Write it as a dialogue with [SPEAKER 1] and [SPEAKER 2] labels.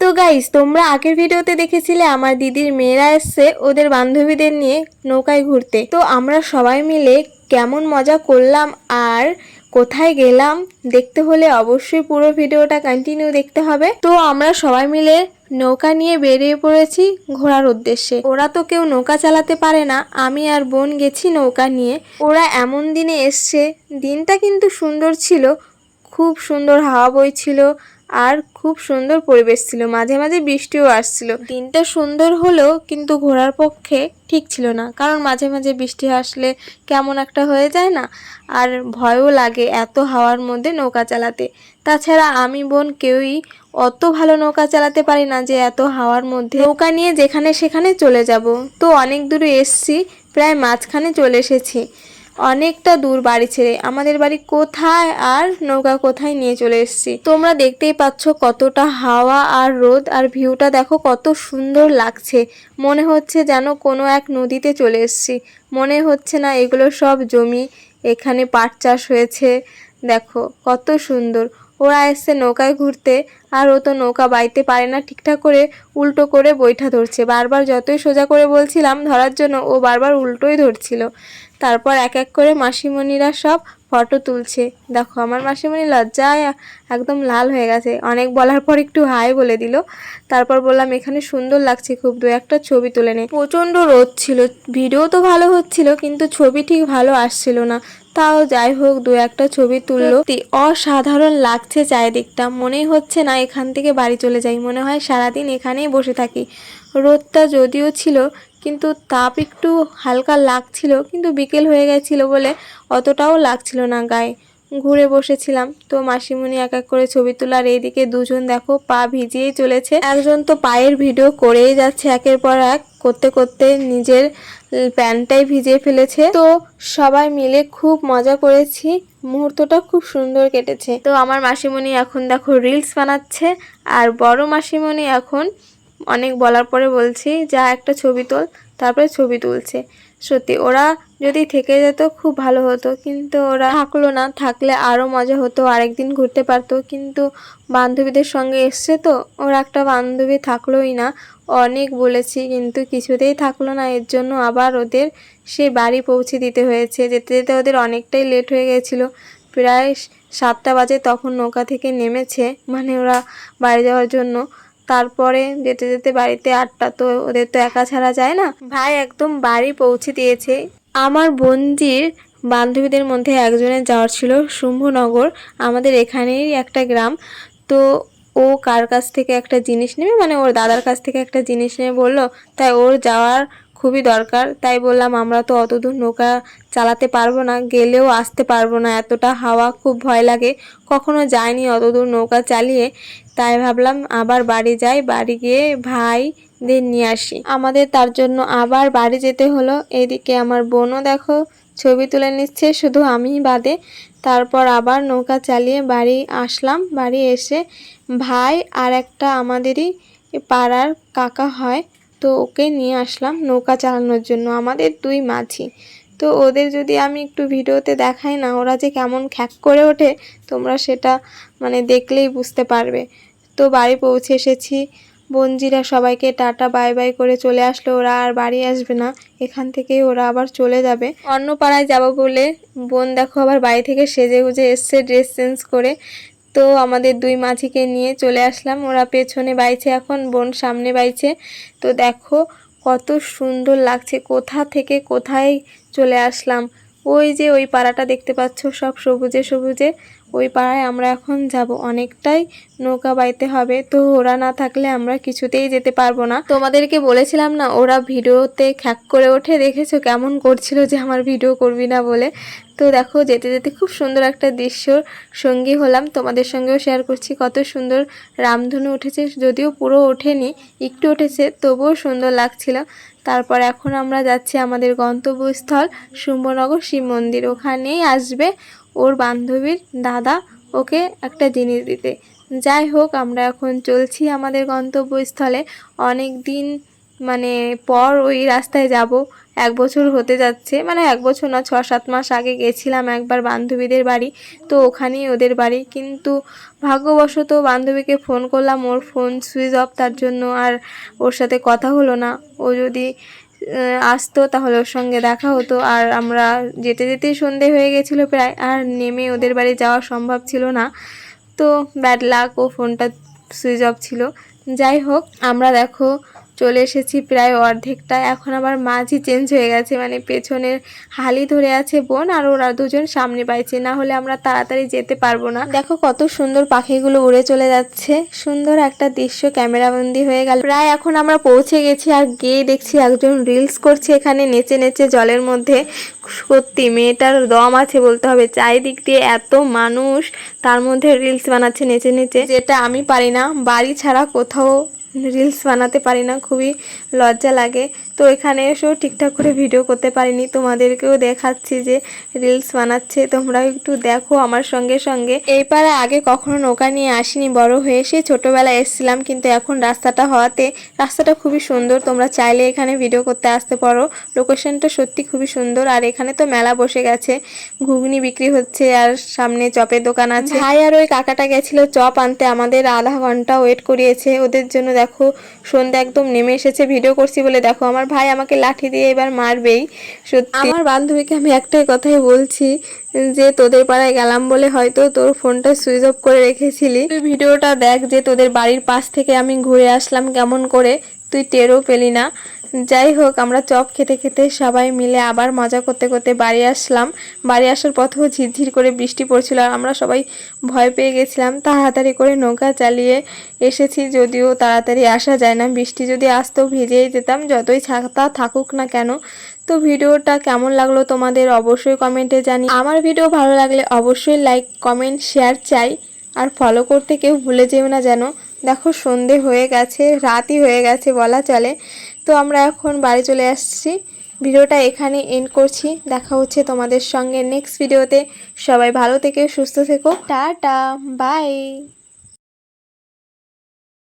[SPEAKER 1] তো গাইস তোমরা আগের ভিডিওতে দেখেছিলে আমার দিদির মেয়েরা এসছে ওদের বান্ধবীদের নিয়ে নৌকায় ঘুরতে। তো আমরা সবাই মিলে কেমন মজা করলাম আর কোথায় গেলাম দেখতে হলে অবশ্যই পুরো ভিডিওটা কন্টিনিউ দেখতে হবে। তো আমরা সবাই মিলে নৌকা নিয়ে বেরিয়ে পড়েছি ঘোরার উদ্দেশ্যে। ওরা তো কেউ নৌকা চালাতে পারে না, আমি আর বোন গেছি নৌকা নিয়ে। ওরা এমন দিনে এসছে, দিনটা কিন্তু সুন্দর ছিল, খুব সুন্দর হাওয়া বইছিল আর খুব সুন্দর পরিবেশ ছিল। মাঝে মাঝে বৃষ্টিও আসছিল। দিনটা সুন্দর হলেও কিন্তু ঘোরার পক্ষে ঠিক ছিল না। কারণ মাঝে মাঝে বৃষ্টি আসলে কেমন একটা হয়ে যায় না, আর ভয়ও লাগে এত হাওয়ার মধ্যে নৌকা চালাতে। তাছাড়া আমি, বোন কেউই অত ভালো নৌকা চালাতে পারি না যে এত হাওয়ার মধ্যে নৌকা নিয়ে যেখানে সেখানে চলে যাব। তো অনেক দূরে এসছি, প্রায় মাঝখানে চলে এসেছি। অনেকটা দূর বাড়ি ছেড়ে আমাদের বাড়ি কোথায় আর নৌকা কোথায় নিয়ে চলে এসেছি। তোমরা দেখতেই পাচ্ছ কতটা হাওয়া আর রোদ আর ভিউটা দেখো কত সুন্দর লাগছে। মনে হচ্ছে যেন কোনো এক নদীতে চলে এসেছি। মনে হচ্ছে না এগুলো সব জমি, এখানে পাট চাষ হয়েছে। দেখো কত সুন্দর। ওরা এসছে নৌকায় ঘুরতে, আর ও তো নৌকা বাইতে পারে না, ঠিকঠাক করে উল্টো করে বৈঠা ধরছে। বারবার যতই সোজা করে বলছিলাম ধরার জন্য, ও বারবার উল্টোই ধরছিল। তারপর এক এক করে মাসিমণিরা সব ফটো তুলছে। দেখো, আমার মাসিমণি লজ্জায় একদম লাল হয়ে গেছে। অনেক বলার পর একটু হাই বলে দিল। তারপর বললাম, এখানে সুন্দর লাগছে খুব, দু একটা ছবি তুলে নে। প্রচণ্ড রোদ ছিল। ভিডিও তো ভালো হচ্ছিল, কিন্তু ছবি ঠিক ভালো আসছিল না। তাও যাই হোক, দু একটা ছবি তুললো। অসাধারণ লাগছে চারিদিকটা। মনেই হচ্ছে না এখান থেকে বাড়ি চলে যাই। মনে হয় সারাদিন এখানেই বসে থাকি। রোদটা যদিও ছিল, কিন্তু তাপ একটু হালকা লাগছিল, কিন্তু বিকেল হয়ে গেছিল বলে অতটাও লাগছিল না গায়ে। ঘুরে বসেছিলাম। তো মাসিমণি এক এক করে ছবি তোলার এইদিকে দুজন দেখো পা ভিজিয়েই চলেছে। একজন তো পায়ের ভিডিও করেই যাচ্ছে একের পর এক, করতে করতে নিজের প্যান্টটাই ভিজিয়ে ফেলেছে। তো সবাই মিলে খুব মজা করেছি। মুহূর্তটা খুব সুন্দর কেটেছে। তো আমার মাসিমণি এখন দেখো রিলস বানাচ্ছে আর বড় মাসিমণি এখন অনেক বলার পরে বলছি, যা একটা ছবি তোল। তারপরে ছবি তুলছে। সত্যি, ওরা যদি থেকে যেত খুব ভালো হতো। কিন্তু ওরা থাকল না। থাকলে আরও মজা হতো, আরেকদিন ঘুরতে পারতো। কিন্তু বান্ধবীদের সঙ্গে এসছে তো, ওর একটা বান্ধবী থাকলোই না। অনেক বলেছি, কিন্তু কিছুতেই থাকল না। এর জন্য আবার ওদের সে বাড়ি পৌঁছে দিতে হয়েছে। যেতে যেতে ওদের অনেকটাই লেট হয়ে গেছিল। প্রায় সাতটা বাজে তখন নৌকা থেকে নেমেছে। মানে ওরা বাড়ি যাওয়ার জন্য। তারপরে যেতে যেতে বাড়িতে আটটা তো ওদের তো একা ছাড়া যায় না। ভাই একদম বাড়ি পৌঁছে দিয়েছে। আমার বোনজির বান্ধবীদের মধ্যে একজনের যাওয়ার ছিল, শুম্ভনগর। আমাদের এখানেই একটা গ্রাম। তো ও কার কাছ থেকে একটা জিনিস নেবে? মানে ওর দাদার কাছ থেকে একটা জিনিস নেবে বলল, তাই ওর যাওয়ার খুবই দরকার। তাই বললাম, আমরা তো অত দূর নৌকা চালাতে পারব না, গেলেও আসতে পারব না। এতটা হাওয়া, খুব ভয় লাগে। কখনো যায়নি অত দূর নৌকা চালিয়ে। তাই ভাবলাম, আবার বাড়ি যাই। বাড়ি গিয়ে ভাইদের নিয়ে আসি। আমাদের তার জন্য আবার বাড়ি যেতে হলো। এদিকে আমার বোনও দেখো, ছবি তুলে নিচ্ছে, শুধু আমি বাদে। তারপর আবার নৌকা চালিয়ে বাড়ি আসলাম। বাড়ি এসে ভাই আর একটা আমাদেরই পাড়ার কাকা হয়। তো ওকে নিয়ে আসলাম নৌকা চালানোর জন্য, আমাদের দুই মাঝি। তো ওদের যদি আমি একটু ভিডিওতে দেখাই না, ওরা যে কেমন খ্যাক করে ওঠে, তোমরা সেটা মানে দেখলেই বুঝতে পারবে। তো বাড়ি পৌঁছে এসেছি। বঞ্জিরা সবাইকে টাটা, বাই বাই করে চলে আসলো। ওরা আর বাড়ি আসবে না, এখান থেকেই ওরা আবার চলে যাবে। অন্য পাড়ায় যাব বলে বোন দেখো আবার বাড়ি থেকে সেজে গুজে এসছে, ড্রেস চেঞ্জ করে। তো আমাদের দুই মাঝিকে নিয়ে চলে আসলাম। ওরা পেছনে বাইছে এখন, বোন সামনে বাইছে। তো দেখো কত সুন্দর লাগছে, কোথা থেকে কোথায় চলে আসলাম। ওই যে ওই পাড়াটা দেখতে পাচ্ছ, সব সবুজে সবুজে। ওই পাড়ায় আমরা এখন যাব, অনেকটাই নৌকা বাইতে হবে। তো ওরা না থাকলে আমরা কিছুতেই যেতে পারব না। তোমাদেরকে বলেছিলাম না, ওরা ভিডিওতে খ্যাক করে ওঠে। দেখেছ কেমন করছিল যে আমার ভিডিও করবি না বলে। তো দেখো যেতে যেতে খুব সুন্দর একটা দৃশ্যর সঙ্গী হলাম। তোমাদের সঙ্গেও শেয়ার করছি। কত সুন্দর রামধনু উঠেছে। যদিও পুরো ওঠেনি, একটু উঠেছে, তবুও সুন্দর লাগছিল। তারপর এখন আমরা যাচ্ছি আমাদের গন্তব্যস্থল শুম্ভনগর শিব মন্দির। ওখানেই আসবে ওর বান্ধবীর দাদা ওকে একটা জিনিস দিতে। যাই হোক, আমরা এখন চলছি আমাদের গন্তব্যস্থলে। অনেক দিন মানে পর ওই রাস্তায় যাব। এক বছর হতে যাচ্ছে মানে এক বছর না, ছ, সাত মাস আগে গেছিলাম একবার বান্ধবীদের বাড়ি। তো ওখানেই ওদের বাড়ি। কিন্তু ভাগ্যবশত বান্ধবীকে ফোন করলাম, ওর ফোন সুইচ অফ তার জন্য আর ওর সাথে কথা হলো না। ও যদি আসতো তাহলে ওর সঙ্গে দেখা হতো। আর আমরা যেতে যেতেই সন্ধে হয়ে গেছিল প্রায়, আর নেমে ওদের বাড়ি যাওয়া সম্ভব ছিল না। তো ব্যাড লাক ও ফোনটা সুইচ অফ ছিল। যাই হোক, আমরা দেখো চলে এসেছি প্রায় অর্ধেকটা। এখন আবার মাঝি চেঞ্জ হয়ে গেছে মানে পেছনের হালি ধরে আছে বোন আর ওরা দুজন সামনে পাইছে, না হলে আমরা তাড়াতাড়ি যেতে পারব না। দেখো কত সুন্দর পাখিগুলো উড়ে চলে যাচ্ছে, সুন্দর একটা দৃশ্য ক্যামেরাবন্দি হয়ে গেল। প্রায় এখন আমরা পৌঁছে গেছি আর গিয়ে দেখছি একজন রিলস করছে এখানে নেচে নেচে জলের মধ্যে। সত্যি মেয়েটার দম আছে বলতে হবে, চারিদিক দিয়ে এত মানুষ, তার মধ্যে রিলস বানাচ্ছে নেচে নেচে। যেটা আমি পারি না, বাড়ি ছাড়া কোথাও রিলস বানাতে পারি না, খুবই লজ্জা লাগে। তো এখানে এসেও ঠিকঠাক করে ভিডিও করতে পারিনি। তোমাদেরকেও দেখাচ্ছি যে রিলস বানাচ্ছে তোমরা একটু দেখো আমার সঙ্গে সঙ্গে। এই পাড়া আগে কখনো নৌকা নিয়ে আসিনি, বড় হয়ে সে ছোটোবেলায় এসেছিলাম, কিন্তু এখন রাস্তাটা হওয়াতে রাস্তাটা খুবই সুন্দর। তোমরা চাইলে এখানে ভিডিও করতে আসতে পারো। লোকেশনটা সত্যি খুবই সুন্দর। আর এখানে তো মেলা বসে গেছে। ঘুগনি বিক্রি হচ্ছে, আর সামনে চপের দোকান আছে। ভাই আর ওই কাকাটা গেছিল চপ আনতে। আমাদের আধা ঘণ্টা ওয়েট করিয়েছে। ওদের জন্য দেখো, সন্ধ্যা একদম নেমে এসেছে ভিডিও করছি বলে দেখো, আমার ভাই আমাকে লাঠি দিয়ে এবার মারবেই, সত্যি। আমার বান্ধবীকে আমি একটাই কথাই বলছি, যে তোদের পাড়ায় গেলাম বলে হয়তো তোর ফোনটা সুইচ অফ করে রেখেছিলি। তুই ভিডিওটা দেখ যে তোদের বাড়ির পাশ থেকে আমি ঘুরে আসলাম কেমন করে, তুই টেরও পেলি না। যাই হোক আমরা চপ খেতে খেতে সবাই মিলে আবার মজা করতে করতে বাড়ি আসলাম। বাড়ি আসার পথেও ঝিরঝির করে বৃষ্টি পড়ছিল আর আমরা সবাই ভয় পেয়ে গেছিলাম। তাড়াতাড়ি করে নৌকা চালিয়ে এসেছি, যদিও তাড়াতাড়ি আসা যায় না। বৃষ্টি যদি আসতো ভিজেই যেতাম, যতই ছাতা থাকুক না কেন। তো ভিডিওটা কেমন লাগল তোমাদের অবশ্যই কমেন্টে জানি আমার ভিডিও ভালো লাগলে অবশ্যই লাইক, কমেন্ট, শেয়ার চাই। আর ফলো করতে কেউ ভুলে যেও না যেন। দেখো, সন্ধে হয়ে গেছে, রাতই হয়ে গেছে বলা চলে। তো আমরা এখন বাড়ি চলে আসছি। ভিডিওটা এখানে এন্ড করছি। দেখা হচ্ছে তোমাদের সঙ্গে নেক্সট ভিডিওতে সবাই ভালো থেকে, সুস্থ থেকো। Tata bye